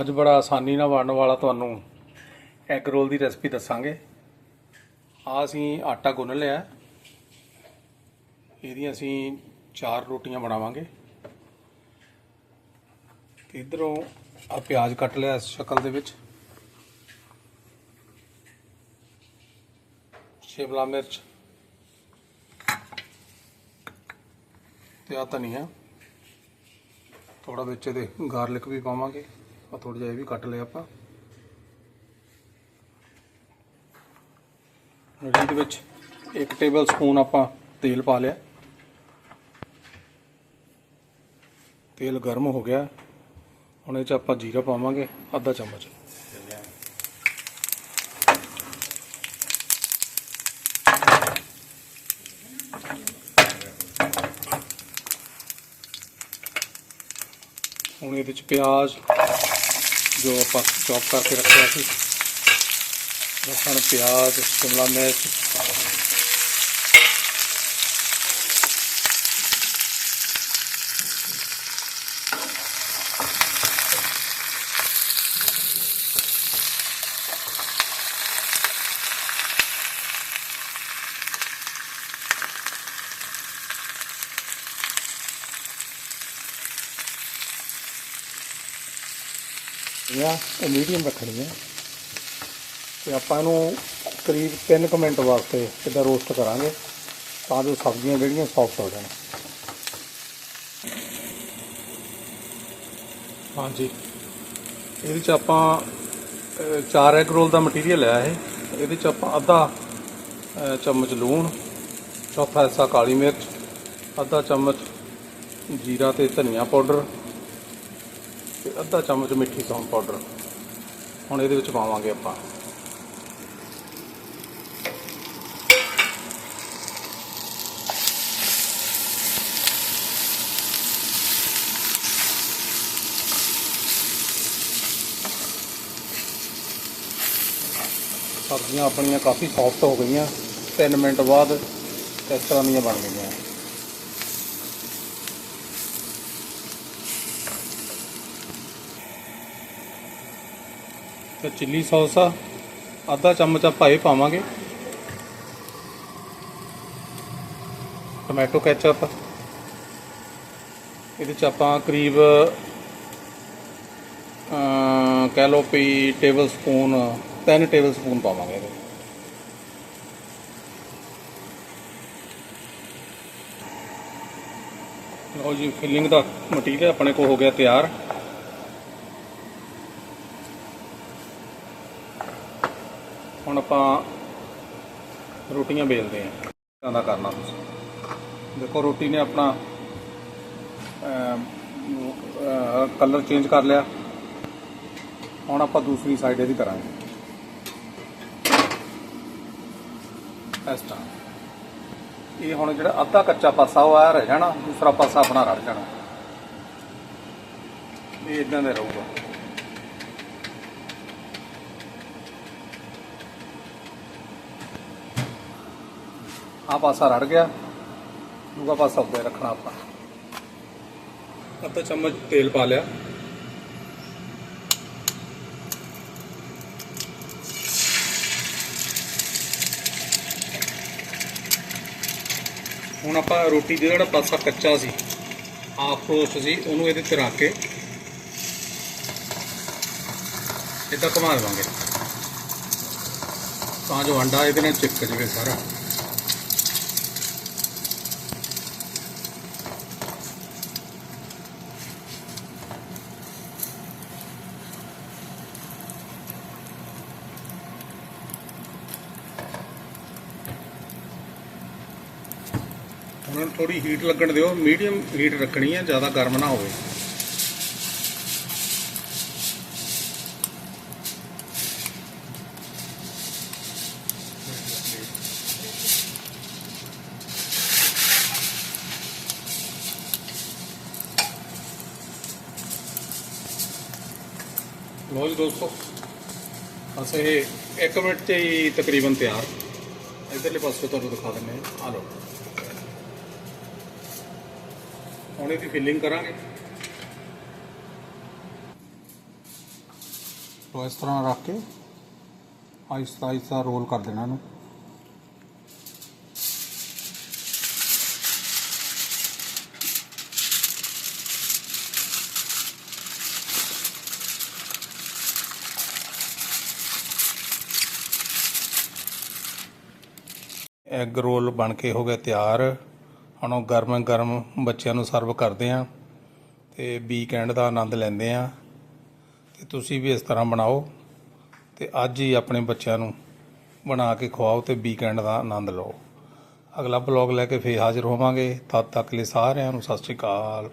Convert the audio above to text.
ਅੱਜ ਬੜਾ ਆਸਾਨੀ ਨਾਲ ਬਣਨ ਵਾਲਾ ਤੁਹਾਨੂੰ ਐਗ ਰੋਲ ਦੀ ਰੈਸਪੀ ਦੱਸਾਂਗੇ। ਆ ਅਸੀਂ ਆਟਾ ਗੁੰਨ ਲਿਆ। ਇਹਦੀਆਂ ਅਸੀਂ ਚਾਰ ਰੋਟੀਆਂ ਬਣਾਵਾਂਗੇ। ਤੇ ਇਧਰੋਂ ਆ ਪਿਆਜ਼ ਕੱਟ ਲਿਆ ਇਸ ਸ਼ਕਲ ਦੇ ਵਿੱਚ। ਸ਼ਿਮਲਾ ਮਿਰਚ। ਤੇ ਆ ਧਨੀਆ। ਥੋੜਾ ਵਿੱਚ ਇਹਦੇ ਗਾਰਲਿਕ ਵੀ ਪਾਵਾਂਗੇ। ਆ ਥੋੜਾ ਜਿਹਾ ਇਹ ਵੀ ਕੱਟ ਲਿਆ ਆਪਾਂ। ਇਹਦੇ ਵਿੱਚ 1 ਟੇਬਲ ਸਪੂਨ ਆਪਾਂ ਤੇਲ ਪਾ ਲਿਆ। ਤੇਲ ਗਰਮ ਹੋ ਗਿਆ। ਹੁਣ ਇਹ ਚ ਆਪਾਂ ਜੀਰਾ ਪਾਵਾਂਗੇ, ਅੱਧਾ ਚਮਚ। ਹੁਣ ਇਹਦੇ ਚ ਪਿਆਜ਼ ਜੋ ਆਪਾਂ ਚੌਪ ਕਰਕੇ ਰੱਖਿਆ ਸੀ। ਲਸਣ ਪਿਆਜ਼ ਸ਼ਿਮਲਾ ਮਿਰਚ ਇਹ ਇਹ ਮੀਡੀਅਮ ਰੱਖਣੀ ਹੈ ਤੇ ਆਪਾਂ ਇਹਨੂੰ ਕਰੀਬ 3 ਮਿੰਟ ਵਾਸਤੇ ਕਿੱਦਾਂ ਰੋਸਟ ਕਰਾਂਗੇ ਤਾਂ ਜੋ ਸਬਜ਼ੀਆਂ ਜਿਹੜੀਆਂ ਸੌਫਟ ਹੋ ਜਾਣ। ਹਾਂਜੀ। ਇਹਦੇ ਚ ਆਪਾਂ ਅਹ, ਚਾਰ ਐਗ ਰੋਲ ਦਾ ਮਟੀਰੀਅਲ ਹੈ ਇਹ। ਇਹਦੇ ਚ ਆਪਾਂ ਅੱਧਾ ਚਮਚ ਲੂਣ ਚੌਥਾ ਹਿੱਸਾ ਕਾਲੀ ਮਿਰਚ ਅੱਧਾ ਚਮਚ ਜੀਰਾ ਤੇ ਧਨੀਆ ਪਾਊਡਰ ਤੇ ਅੱਧਾ ਚਮਚ ਮਿੱਠੀ ਸੌਂਫ ਪਾਊਡਰ। ਹੁਣ ਇਹਦੇ ਵਿੱਚ ਪਾਵਾਂਗੇ ਆਪਾਂ। ਸਬਜ਼ੀਆਂ ਆਪਣੀਆਂ ਕਾਫੀ ਸੌਫਟ ਹੋ ਗਈਆਂ। 3 ਮਿੰਟ ਬਾਅਦ ਇਸ ਤਰ੍ਹਾਂ ਦੀਆਂ ਬਣ ਗਈਆਂ। ਤੇ ਚਿੱਲੀ ਸੌਸ ਆ। ਅੱਧਾ ਚਮਚ ਆਪਾਂ ਇਹ ਪਾਵਾਂਗੇ। ਟੋਮੈਟੋ ਕੈਚਅਪ ਇਹਦੇ ਚ ਆਪਾਂ ਕਰੀਬ ਅਮ ਕਹਿ ਲਓ ਵੀ ਟੇਬਲ ਸਪੂਨ 3 ਟੇਬਲ ਸਪੂਨ ਪਾਵਾਂਗੇ ਇਹਦੇ। ਲਓ ਜੀ ਫਿਲਿੰਗ ਦਾ ਮਟੀਰੀਅਲ ਆਪਣੇ ਕੋਲ ਹੋ ਗਿਆ ਤਿਆਰ। ਹੁਣ ਆਪਾਂ ਰੋਟੀਆਂ ਬੇਲਦੇ ਆਂ ਕਿਦਾਂ ਦਾ ਕਰਨਾ ਤੁਸੀਂ? ਦੇਖੋ ਰੋਟੀ ਨੇ ਆਪਣਾ ਕਲਰ ਚੇਂਜ ਕਰ ਲਿਆ। ਹੁਣ ਆਪਾਂ ਦੂਸਰੀ ਸਾਈਡ ਇਹਦੀ ਕਰਾਂਗੇ। ਇਸ ਤਰ੍ਹਾਂ। ਇਹ ਹੁਣ ਜਿਹੜਾ ਅੱਧਾ ਕੱਚਾ ਪਾਸਾ ਉਹ ਆ ਰਹਿ ਜਾਣਾ ਦੂਸਰਾ ਪਾਸਾ ਆਪਣਾ ਰੜ ਜਾਣਾ। ਇਹ ਇਦਾਂ ਦੇ ਰਹੂਗਾ। ਆ ਪਾਸਾ ਰੜ ਗਿਆ ਦੂਗਾ ਪਾਸਾ ਉੱਤੇ ਰੱਖਣਾ ਆਪਾਂ। ਅੱਧਾ ਚਮਚ ਤੇਲ ਪਾ ਲਿਆ। ਹੁਣ ਆਪਾਂ ਰੋਟੀ ਦਾ ਜਿਹੜਾ ਪਾਸਾ ਕੱਚਾ ਸੀ ਹਾਫ ਰੋਸਟ ਸੀ, ਉਹਨੂੰ ਇਹਦੇ ਤੇ ਰੱਖ ਕੇ ਇਦਾਂ ਘੁਮਾ ਦੇਵਾਂਗੇ। ਤਾਂ ਜੋ ਅੰਡਾ ਇਹਦੇ ਨਾਲ ਚਿਪਕ ਜਾਵੇ ਸਾਰਾ। ਹੁਣ ਥੋੜੀ ਹੀਟ ਲੱਗਣ ਦਿਓ ਮੀਡੀਅਮ ਹੀਟ ਰੱਖਣੀ ਹੈ ਜ਼ਿਆਦਾ ਗਰਮ ਨਾ ਹੋਵੇ। ਲੋ ਜੀ ਦੋਸਤੋ ਅਸੀਂ ਇਹ 1 ਮਿੰਟ 'ਚ ਤਕਰੀਬਨ ਤਿਆਰ। ਇਧਰਲੇ ਪਾਸੇ ਤੁਹਾਨੂੰ ਦਿਖਾ ਦਿੰਦੇ ਆ ਲਓ। ਹੁਣ ਇਹਦੀ ਫਿਲਿੰਗ ਕਰਾਂਗੇ। ਸੋ ਇਸ ਤਰ੍ਹਾਂ ਰੱਖ ਕੇ ਆਇਸਤਾ ਆਹਿਸਤਾ ਰੋਲ ਕਰ ਦੇਣਾ ਇਹਨੂੰ। ਐਗ ਰੋਲ ਬਣ ਕੇ ਹੋ ਗਿਆ ਤਿਆਰ। ਹੁਣ ਉਹ ਗਰਮ ਗਰਮ ਬੱਚਿਆਂ ਨੂੰ ਸਰਵ ਕਰਦੇ ਆ ਤੇ ਵੀਕਐਂਡ ਦਾ ਆਨੰਦ ਲੈਂਦੇ ਆ ਤੇ ਤੁਸੀਂ ਵੀ ਇਸ ਤਰ੍ਹਾਂ ਬਣਾਓ ਤੇ ਅੱਜ ਹੀ ਆਪਣੇ ਬੱਚਿਆਂ ਨੂੰ ਬਣਾ ਕੇ ਖਵਾਓ ਤੇ ਵੀਕਐਂਡ ਦਾ ਆਨੰਦ ਲਓ। ਅਗਲਾ ਬਲੌਗ ਲੈ ਕੇ ਫੇਰ ਹਾਜ਼ਰ ਹੋਵਾਂਗੇ। ਤਦ ਤੱਕ ਲਈ ਸਾਰਿਆਂ ਨੂੰ ਸਤਿ ਸ਼੍ਰੀ ਅਕਾਲ।